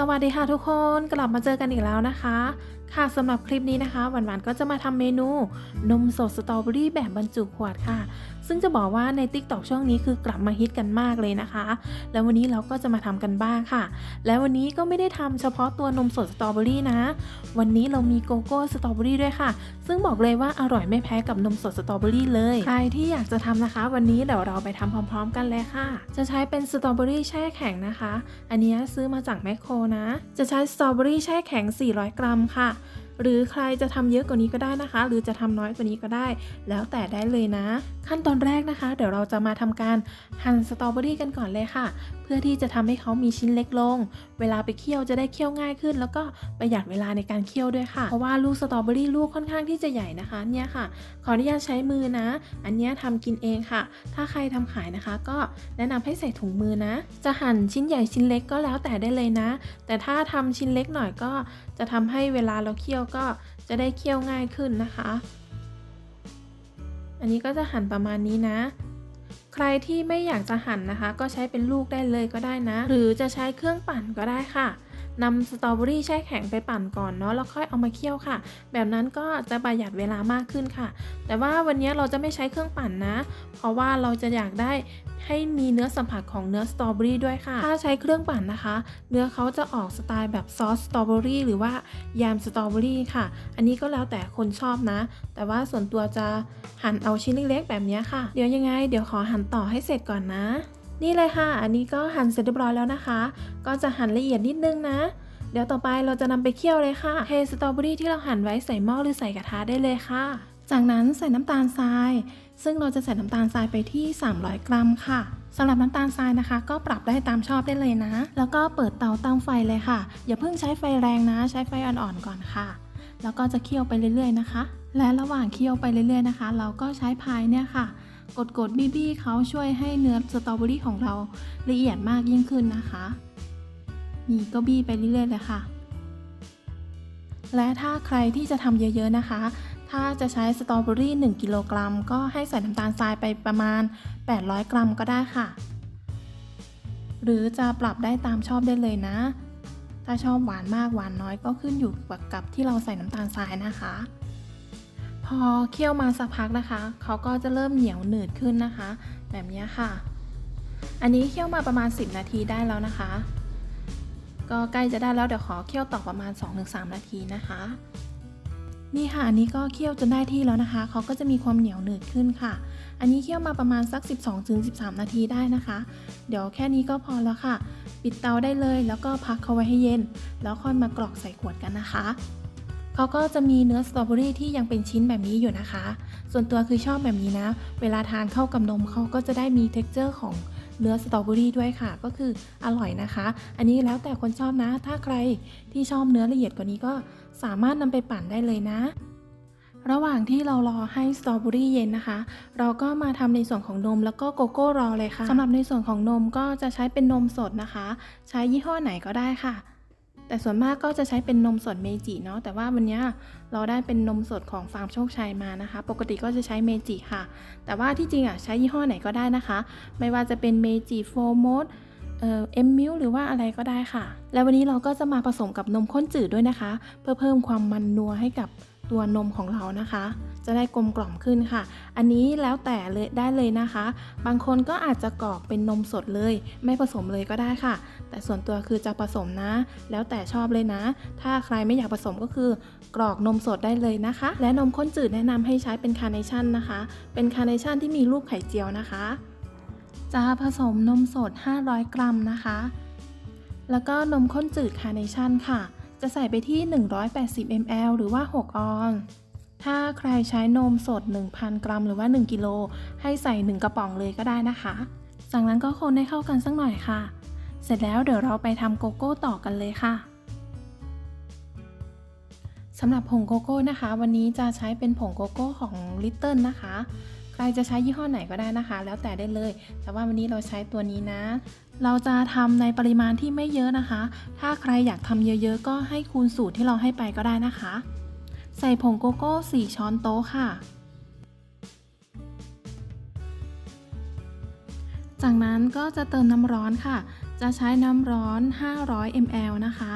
สวัสดีค่ะทุกคนกลับมาเจอกันอีกแล้วนะคะ ค่ะสำหรับคลิปนี้นะคะหวานๆก็จะมาทำเมนูนมสดสตรอเบอรี่แบบบรรจุขวดค่ะ ซึ่งจะบอกว่าใน t ิ k t o k ช่วงนี้คือกลับมาฮิตกันมากเลยนะคะ แล้ววันนี้เราก็จะมาทำกันบ้างค่ะ แล้ววันนี้ก็ไม่ได้ทำเฉพาะตัวนมสดสตรอเบอรี่นะ วันนี้เรามีโกโก้สตรอเบอรี่ด้วยค่ะ ซึ่งบอกเลยว่าอร่อยไม่แพ้กับนมสดสตรอเบอรี่เลย ใครที่อยากจะทำนะคะ วันนี้เดี๋ยวเราไปทำพร้อม ๆ กันเลยค่ะ จะใช้เป็นสตรอเบอรี่แช่แข็งนะคะ อันนี้ซื้อมาจากแมคโครนะ จะใช้สตรอเบอรี่แช่แข็ง 400 กรัมค่ะ หรือใครจะทำเยอะกว่านี้ก็ได้นะคะ หรือจะทำน้อยกว่านี้ก็ได้ แล้วแต่ได้เลยนะ ขั้นตอนแรกนะคะ เดี๋ยวเราจะมาทำการหั่นสตรอเบอรี่กันก่อนเลยค่ะ เพื่อที่จะทำให้เขามีชิ้นเล็กลง เวลาไปเคี่ยวจะได้เคี่ยวง่ายขึ้น แล้วก็ประหยัดเวลาในการเคี่ยวด้วยค่ะเพราะว่าลูกสตรอเบอรี่ลูกค่อนข้างที่จะใหญ่นะคะเนี่ยค่ะ ขออนุญาตใช้มือนะ อันนี้ยทำกินเองค่ะ ถ้าใครทำขายนะคะ ก็แนะนำให้ใส่ถุงมือนะ จะหั่นชิ้นใหญ่ชิ้นเล็กก็แล้วแต่ได้เลยนะ แต่ถ้าทำชิ้นเล็กหน่อยก็จะทำให้เวลาเราเคี่ยวก็จะได้เคี่ยวง่ายขึ้นนะคะ อันนี้ก็จะหั่นประมาณนี้นะ ใครที่ไม่อยากจะหั่นนะคะ ก็ใช้เป็นลูกได้เลยก็ได้นะ หรือจะใช้เครื่องปั่นก็ได้ค่ะ นำสตรอเบอรี่แช่แข็งไปปั่นก่อนเนาะแล้วค่อยเอามาเคี่ยวค่ะ แบบนั้นก็จะประหยัดเวลามากขึ้นค่ะ แต่ว่าวันนี้เราจะไม่ใช้เครื่องปั่นนะ เพราะว่าเราจะอยากได้ให้มีเนื้อสัมผัสของเนื้อสตรอเบอรี่ด้วยค่ะ ถ้าใช้เครื่องปั่นนะคะ เนื้อเขาจะออกสไตล์แบบซอสสตรอเบอรี่หรือว่ายามสตรอเบอรี่ค่ะ อันนี้ก็แล้วแต่คนชอบนะ แต่ว่าส่วนตัวจะหั่นเอาชิ้นเล็กๆแบบนี้ค่ะ เดี๋ยวยังไง เดี๋ยวขอหั่นต่อให้เสร็จก่อนนะ นี่เลยค่ะ อันนี้ก็หั่นเสร็จเรียบร้อยแล้วนะคะ ก็จะหั่นละเอียดนิดนึงนะ เดี๋ยวต่อไปเราจะนำไปเคี่ยวเลยค่ะเทสตรอเบอรี่ที่เราหั่นไว้ใส่หม้อหรือใส่กระทะได้เลยค่ะ จากนั้นใส่น้ำตาลทราย ซึ่งเราจะใส่น้ำตาลทรายไปที่ 300 กรัมค่ะสำหรับน้ำตาลทรายนะคะ ก็ปรับได้ตามชอบได้เลยนะ แล้วก็เปิดเตาตั้งไฟเลยค่ะ อย่าเพิ่งใช้ไฟแรงนะ ใช้ไฟอ่อนๆก่อนค่ะ แล้วก็จะเคี่ยวไปเรื่อยๆนะคะ และระหว่างเคี่ยวไปเรื่อยๆนะคะ เราก็ใช้พายเนี่ยค่ะ กดกดบี้บี้เขาช่วยให้เนื้อสตรอเบอรี่ของเราละเอียดมากยิ่งขึ้นนะคะ นี่ก็บี้ไปเรื่อยๆเลยค่ะ และถ้าใครที่จะทำเยอะๆนะคะ ถ้าจะใช้สตรอเบอรี่1กิโลกรัมก็ให้ใส่น้ำตาลทรายไปประมาณ 800 กรัมก็ได้ค่ะ หรือจะปรับได้ตามชอบได้เลยนะ ถ้าชอบหวานมากหวานน้อยก็ขึ้นอยู่กับที่เราใส่น้ำตาลทรายนะคะ พอเคี่ยวมาสักพักนะคะเขาก็จะเริ่มเหนียวหนืดขึ้นนะคะ แบบนี้ค่ะ อันนี้เคี่ยวมาประมาณ 10 นาทีได้แล้วนะคะ ก็ใกล้จะได้แล้วเดี๋ยวขอเคี่ยวต่อประมาณ 2-3 นาทีนะคะ นี่ค่ะอันนี้ก็เคี่ยวจนได้ที่แล้วนะคะเขาก็จะมีความเหนียวหนืดขึ้นค่ะ อันนี้เคี่ยวมาประมาณสัก 12-13 นาทีได้นะคะ เดี๋ยวแค่นี้ก็พอแล้วค่ะ ปิดเตาได้เลยแล้วก็พักเขาไว้ให้เย็น แล้วค่อยมากรอกใส่ขวดกันนะคะ เขาก็จะมีเนื้อสตรอเบอรี่ที่ยังเป็นชิ้นแบบนี้อยู่นะคะ ส่วนตัวคือชอบแบบนี้นะ เวลาทานเข้ากับนมเขาก็จะได้มี t e x t อร์ของเนื้อสตรอเบอรี่ด้วยค่ะ ก็คืออร่อยนะคะ อันนี้แล้วแต่คนชอบนะ ถ้าใครที่ชอบเนื้อละเอียดกว่านี้ก็สามารถนำไปปั่นได้เลยนะ ระหว่างที่เรารอให้สตรอเบอรี่เย็นนะคะ เราก็มาทำในส่วนของนมแล้วก็โกโก้รอเลยค่ะสำหรับในส่วนของนมก็จะใช้เป็นนมสดนะคะ ใช้ยี่ห้อไหนก็ได้ค่ะ แต่ส่วนมากก็จะใช้เป็นนมสดเมจิเนาะแต่ว่าวันนี้เราได้เป็นนมสดของฟาร์มโชคชัยมานะคะ ปกติก็จะใช้เมจิค่ะ แต่ว่าที่จริงอะใช้ยี่ห้อไหนก็ได้นะคะ ไม่ว่าจะเป็นเมจิโฟมดเอ่อเอ็มมิลหรือว่าอะไรก็ได้ค่ะ แล้ววันนี้เราก็จะมาผสมกับนมข้นจืดด้วยนะคะ เพื่อเพิ่มความมันนัวให้กับตัวนมของเรานะคะจะได้กลมกล่อมขึ้นค่ะ อันนี้แล้วแต่เลยได้เลยนะคะ บางคนก็อาจจะกรอกเป็นนมสดเลย ไม่ผสมเลยก็ได้ค่ะ แต่ส่วนตัวคือจะผสมนะ แล้วแต่ชอบเลยนะ ถ้าใครไม่อยากผสมก็คือกรอกนมสดได้เลยนะคะ และนมข้นจืดแนะนำให้ใช้เป็นคาร์เนชั่นนะคะ เป็นคาร์เนชั่นที่มีรูปไข่เจียวนะคะ จะผสมนมสด 500 กรัมนะคะ แล้วก็นมข้นจืดคาร์เนชั่นค่ะ จะใส่ไปที่ 180 ml หรือว่า 6 ออนซ์ ถ้าใครใช้นมสด 1,000 กรัม หรือว่า 1 กิโล ให้ใส่ 1 กระป๋องเลยก็ได้นะคะ จากนั้นก็คนให้เข้ากันสักหน่อยค่ะ เสร็จแล้วเดี๋ยวเราไปทำโกโก้ต่อกันเลยค่ะสำหรับผงโกโก้นะคะ วันนี้จะใช้เป็นผงโกโก้ของ Little นะคะ ใครจะใช้ยี่ห้อไหนก็ได้นะคะ แล้วแต่ได้เลย แต่ว่าวันนี้เราใช้ตัวนี้นะ เราจะทำในปริมาณที่ไม่เยอะนะคะ ถ้าใครอยากทำเยอะๆ ก็ให้คูณสูตรที่เราให้ไปก็ได้นะคะ ใส่ผงโกโก้ 4 ช้อนโต๊ะค่ะ จากนั้นก็จะเติมน้ำร้อนค่ะ จะใช้น้ำร้อน 500 ml นะคะ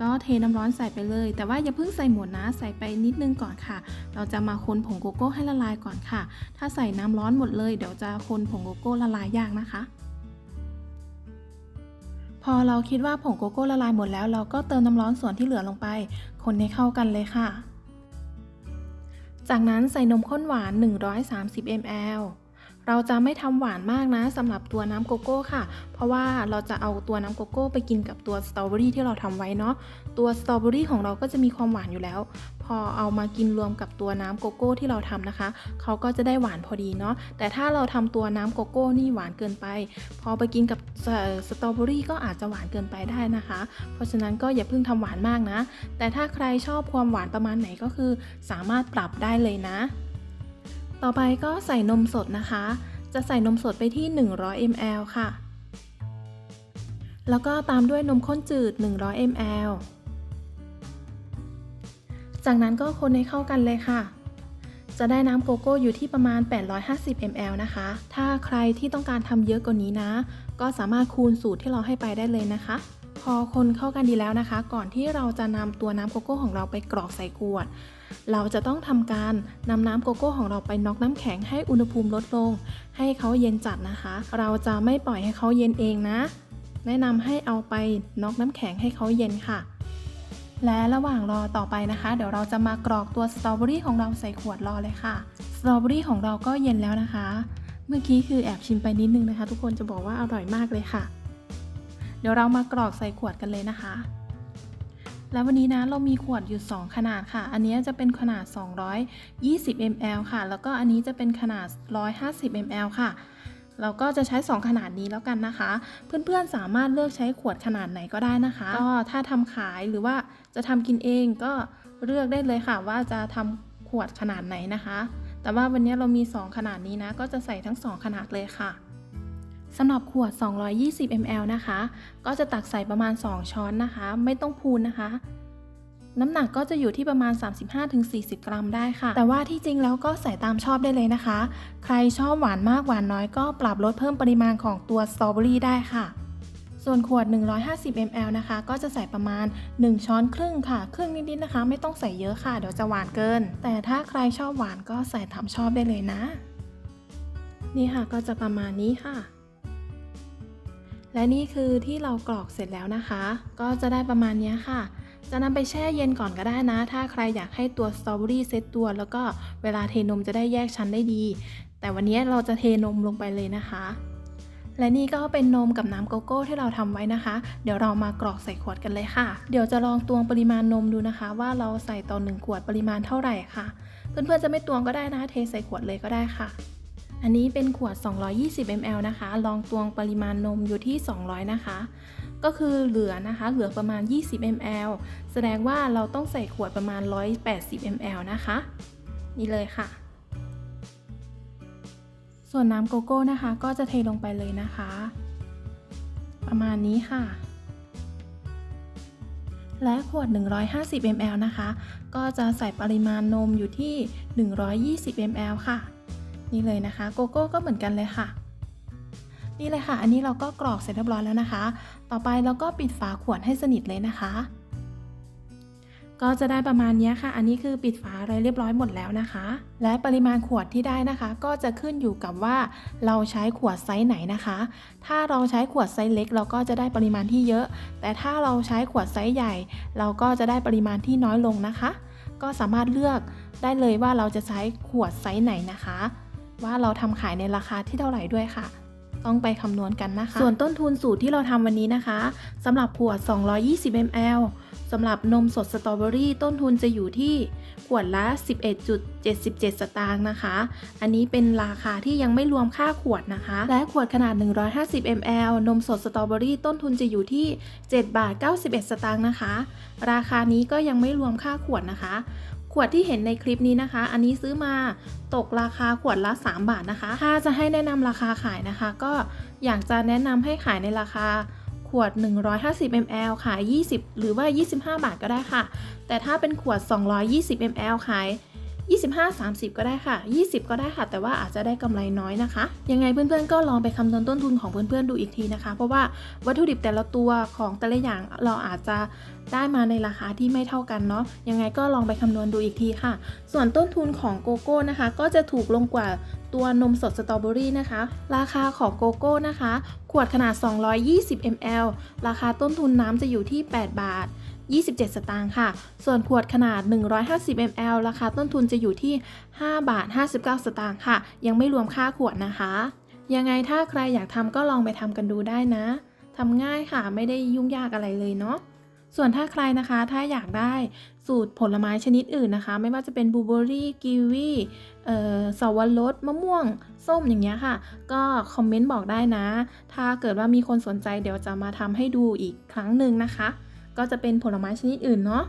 ก็เทน้ำร้อนใส่ไปเลย แต่ว่าอย่าเพิ่งใส่หมดนะ ใส่ไปนิดนึงก่อนค่ะ เราจะมาคนผงโกโก้ให้ละลายก่อนค่ะ ถ้าใส่น้ำร้อนหมดเลย เดี๋ยวจะคนผงโกโก้ละลายยากนะคะ พอเราคิดว่าผงโกโก้ละลายหมดแล้ว เราก็เติมน้ำร้อนส่วนที่เหลือลงไป คนให้เข้ากันเลยค่ะ จากนั้นใส่นมข้นหวาน 130 ml เราจะไม่ทำหวานมากนะสำหรับตัวน้ำโกโก้ค่ะ เพราะว่าเราจะเอาตัวน้ำโกโก้ไปกินกับตัวสตรอเบอรี่ที่เราทำไว้เนาะตัวสตรอเบอรี่ของเราก็จะมีความหวานอยู่แล้ว พอเอามากินรวมกับตัวน้ำโกโก้ที่เราทำนะคะเขาก็จะได้หวานพอดีเนาะแต่ถ้าเราทำตัวน้ำโกโก้นี่หวานเกินไป พอไปกินกับสตรอเบอรี่ก็อาจจะหวานเกินไปได้นะคะ เพราะฉะนั้นก็อย่าเพิ่งทำหวานมากนะ แต่ถ้าใครชอบความหวานประมาณไหนก็คือ สามารถปรับได้เลยนะ ต่อไปก็ใส่นมสดนะคะ จะใส่นมสดไปที่ 100 ml ค่ะ แล้วก็ตามด้วยนมข้นจืด 100 ml จากนั้นก็คนให้เข้ากันเลยค่ะ จะได้น้ำโกโก้อยู่ที่ประมาณ 850 ml นะคะ ถ้าใครที่ต้องการทำเยอะกว่านี้นะ ก็สามารถคูณสูตรที่เราให้ไปได้เลยนะคะ พอคนเข้ากันดีแล้วนะคะ ก่อนที่เราจะนำตัวน้ำโกโก้ของเราไปกรอกใส่ขวด เราจะต้องทำการนำน้ำโกโก้ของเราไปน็อกน้ำแข็งให้อุณหภูมิลดลง ให้เขาเย็นจัดนะคะ เราจะไม่ปล่อยให้เขาเย็นเองนะ แนะนำให้เอาไปน็อกน้ำแข็งให้เขาเย็นค่ะ และระหว่างรอต่อไปนะคะ เดี๋ยวเราจะมากรอกตัวสตรอเบอรี่ของเราใส่ขวดรอเลยค่ะ สตรอเบอรี่ของเราก็เย็นแล้วนะคะ เมื่อกี้คือแอบชิมไปนิดนึงนะคะ ทุกคนจะบอกว่าอร่อยมากเลยค่ะ เดี๋ยวเรามากรอกใส่ขวดกันเลยนะคะ แล้ววันนี้นะเรามีขวดอยู่ 2 ขนาดค่ะ อันนี้จะเป็นขนาด 220 ml ค่ะ แล้วก็อันนี้จะเป็นขนาด 150 ml ค่ะ เราก็จะใช้ 2 ขนาดนี้แล้วกันนะคะ เพื่อนๆสามารถเลือกใช้ขวดขนาดไหนก็ได้นะคะ ก็ถ้าทำขายหรือว่าจะทำกินเองก็เลือกได้เลยค่ะ ว่าจะทำขวดขนาดไหนนะคะ แต่ว่าวันนี้เรามี 2 ขนาดนี้นะ ก็จะใส่ทั้ง 2 ขนาดเลยค่ะ สำหรับขวด 220 ml นะคะ ก็จะตักใส่ประมาณ 2 ช้อนนะคะ ไม่ต้องพูนนะคะ น้ำหนักก็จะอยู่ที่ประมาณ 35-40 กรัมได้ค่ะ แต่ว่าที่จริงแล้วก็ใส่ตามชอบได้เลยนะคะ ใครชอบหวานมากหวานน้อยก็ปรับลดเพิ่มปริมาณของตัวสตรอเบอรี่ได้ค่ะ ส่วนขวด 150 ml นะคะ ก็จะใส่ประมาณ 1 ช้อนครึ่งค่ะ ครึ่งนิดๆนะคะ ไม่ต้องใส่เยอะค่ะ เดี๋ยวจะหวานเกิน แต่ถ้าใครชอบหวานก็ใส่ตามชอบได้เลยนะ นี่ค่ะก็จะประมาณนี้ค่ะ และนี่คือที่เรากรอกเสร็จแล้วนะคะ ก็จะได้ประมาณนี้ค่ะ จะนำไปแช่เย็นก่อนก็ได้นะ ถ้าใครอยากให้ตัวสตรอเบอรี่เซตตัว แล้วก็เวลาเทนมจะได้แยกชั้นได้ดี แต่วันนี้เราจะเทนมลงไปเลยนะคะ และนี่ก็เป็นนมกับน้ำโกโก้ที่เราทำไว้นะคะ เดี๋ยวเรามากรอกใส่ขวดกันเลยค่ะ เดี๋ยวจะลองตวงปริมาณนมดูนะคะ ว่าเราใส่ต่อหนึ่งขวดปริมาณเท่าไหร่ค่ะ เพื่อนๆจะไม่ตวงก็ได้นะ เทใส่ขวดเลยก็ได้ค่ะ อันนี้เป็นขวด 220 ml นะคะ ลองตวงปริมาณนมอยู่ที่ 200 นะคะ ก็คือเหลือนะคะ เหลือประมาณ 20 ml แสดงว่าเราต้องใส่ขวดประมาณ 180 ml นะคะ นี่เลยค่ะ ส่วนน้ำโกโก้นะคะ ก็จะเทลงไปเลยนะคะ ประมาณนี้ค่ะ และขวด 150 ml นะคะ ก็จะใส่ปริมาณนมอยู่ที่ 120 ml ค่ะ นี่เลยนะคะ โกโก้ก็เหมือนกันเลยค่ะ นี่เลยค่ะ อันนี้เราก็กรอกเสร็จเรียบร้อยแล้วนะคะ ต่อไปเราก็ปิดฝาขวดให้สนิทเลยนะคะ ก็จะได้ประมาณนี้ค่ะ อันนี้คือปิดฝาอะไรเรียบร้อยหมดแล้วนะคะ และปริมาณขวดที่ได้นะคะ ก็จะขึ้นอยู่กับว่าเราใช้ขวดไซส์ไหนนะคะ ถ้าเราใช้ขวดไซส์เล็ก เราก็จะได้ปริมาณที่เยอะ แต่ถ้าเราใช้ขวดไซส์ใหญ่ เราก็จะได้ปริมาณที่น้อยลงนะคะ ก็สามารถเลือกได้เลยว่าเราจะใช้ขวดไซส์ไหนนะคะ ว่าเราทำขายในราคาที่เท่าไหร่ด้วยค่ะ ต้องไปคำนวณกันนะคะ ส่วนต้นทุนสูตรที่เราทำวันนี้นะคะสำหรับขวด 220 ml สำหรับนมสดสตรอเบอรี่ต้นทุนจะอยู่ที่ขวดละ 11.77 สตางค์นะคะ อันนี้เป็นราคาที่ยังไม่รวมค่าขวดนะคะ และขวดขนาด 150 ml นมสดสตรอเบอรี่ต้นทุนจะอยู่ที่7บาท91 สตางค์นะคะ ราคานี้ก็ยังไม่รวมค่าขวดนะคะ ขวดที่เห็นในคลิปนี้นะคะ อันนี้ซื้อมาตกราคาขวดละ 3 บาทนะคะ ถ้าจะให้แนะนำราคาขายนะคะ ก็อยากจะแนะนำให้ขายในราคาขวด 150 ml ขาย 20 หรือว่า 25 บาทก็ได้ค่ะ แต่ถ้าเป็นขวด 220 ml ขาย 25-30 ก็ได้ค่ะ 20 ก็ได้ค่ะ แต่ว่าอาจจะได้กำไรน้อยนะคะ ยังไงเพื่อนๆก็ลองไปคำนวณต้นทุนของเพื่อนๆดูอีกทีนะคะ เพราะว่าวัตถุดิบแต่ละตัวของแต่ละอย่างเราอาจจะได้มาในราคาที่ไม่เท่ากันเนาะยังไงก็ลองไปคำนวณดูอีกทีค่ะ ส่วนต้นทุนของโกโก้นะคะ ก็จะถูกลงกว่าตัวนมสดสตรอเบอรี่นะคะ ราคาของโกโก้นะคะ ขวดขนาด 220 ml ราคาต้นทุนน้ำจะอยู่ที่ 8 บาท 27 สตางค์ค่ะ ส่วนขวดขนาด 150 ml ราคาต้นทุนจะอยู่ที่ 5 บาท 59 สตางค์ค่ะ ยังไม่รวมค่าขวดนะคะ ยังไงถ้าใครอยากทำก็ลองไปทำกันดูได้นะทำง่ายค่ะไม่ได้ยุ่งยากอะไรเลยเนาะส่วนถ้าใครนะคะถ้าอยากได้สูตรผลไม้ชนิดอื่นนะคะ ไม่ว่าจะเป็นบลูเบอรี่กีวีเอ่อสวรสมะม่วง ส้มอย่างเงี้ยค่ะ ก็คอมเมนต์บอกได้นะ ถ้าเกิดว่ามีคนสนใจเดี๋ยวจะมาทำให้ดูอีกครั้งหนึ่งนะคะ ก็จะเป็นผลไม้ชนิดอื่นเนาะ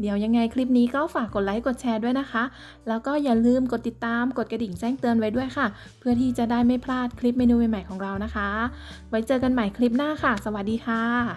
เดี๋ยวยังไงคลิปนี้ก็ฝากกดไลค์กดแชร์ด้วยนะคะ แล้วก็อย่าลืมกดติดตามกดกระดิ่งแจ้งเตือนไว้ด้วยค่ะ เพื่อที่จะได้ไม่พลาดคลิปเมนูใหม่ๆของเรานะคะ ไว้เจอกันใหม่คลิปหน้าค่ะ สวัสดีค่ะ